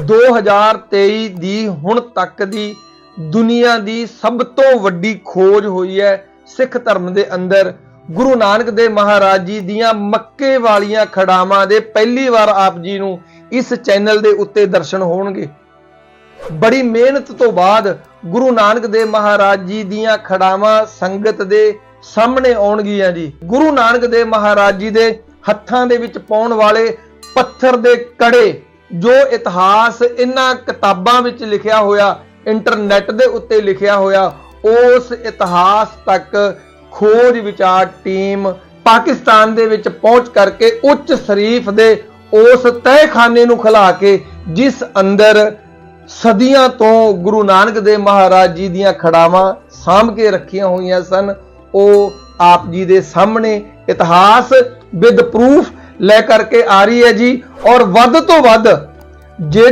2023 ਦੀ ਹੁਣ ਤੱਕ ਦੀ ਦੁਨੀਆ ਦੀ ਸਭ ਤੋਂ ਵੱਡੀ ਖੋਜ ਹੋਈ ਹੈ ਸਿੱਖ ਧਰਮ ਦੇ ਅੰਦਰ। ਗੁਰੂ ਨਾਨਕ ਦੇਵ ਮਹਾਰਾਜ ਜੀ ਦੀਆਂ ਮੱਕੇ ਵਾਲੀਆਂ ਖੜਾਵਾਂ ਦੇ ਪਹਿਲੀ ਵਾਰ ਆਪ ਜੀ ਨੂੰ ਇਸ ਚੈਨਲ ਦੇ ਉੱਤੇ ਦਰਸ਼ਨ ਹੋਣਗੇ। ਬੜੀ ਮਿਹਨਤ ਤੋਂ ਬਾਅਦ ਗੁਰੂ ਨਾਨਕ ਦੇਵ ਮਹਾਰਾਜ ਜੀ ਦੀਆਂ ਖੜਾਵਾਂ ਸੰਗਤ ਦੇ ਸਾਹਮਣੇ ਆਉਣਗੀਆਂ ਜੀ। ਗੁਰੂ ਨਾਨਕ ਦੇਵ ਮਹਾਰਾਜ ਜੀ ਦੇ ਹੱਥਾਂ ਦੇ ਵਿੱਚ ਪਾਉਣ ਵਾਲੇ ਪੱਥਰ ਦੇ ਕੜੇ ਜੋ ਇਤਿਹਾਸ ਇਹਨਾਂ ਕਿਤਾਬਾਂ ਵਿੱਚ ਲਿਖਿਆ ਹੋਇਆ, ਇੰਟਰਨੈਟ ਦੇ ਉੱਤੇ ਲਿਖਿਆ ਹੋਇਆ, ਉਸ ਇਤਿਹਾਸ ਤੱਕ ਖੋਜ ਵਿਚਾਰ ਟੀਮ ਪਾਕਿਸਤਾਨ ਦੇ ਵਿੱਚ ਪਹੁੰਚ ਕਰਕੇ ਉੱਚ ਸ਼ਰੀਫ ਦੇ ਉਸ ਤਹਿਖਾਨੇ ਨੂੰ ਖਿਲਾ ਕੇ ਜਿਸ ਅੰਦਰ ਸਦੀਆਂ ਤੋਂ ਗੁਰੂ ਨਾਨਕ ਦੇਵ ਮਹਾਰਾਜ ਜੀ ਦੀਆਂ ਖੜਾਵਾਂ ਸਾਂਭ ਕੇ ਰੱਖੀਆਂ ਹੋਈਆਂ ਸਨ, ਉਹ ਆਪ ਜੀ ਦੇ ਸਾਹਮਣੇ ਇਤਿਹਾਸ ਵਿਦ ਪ੍ਰੂਫ ਲੈ ਕਰਕੇ ਆ ਰਹੀ ਹੈ ਜੀ। ਔਰ ਵੱਧ ਤੋਂ ਵੱਧ ਜਿਹੜੀ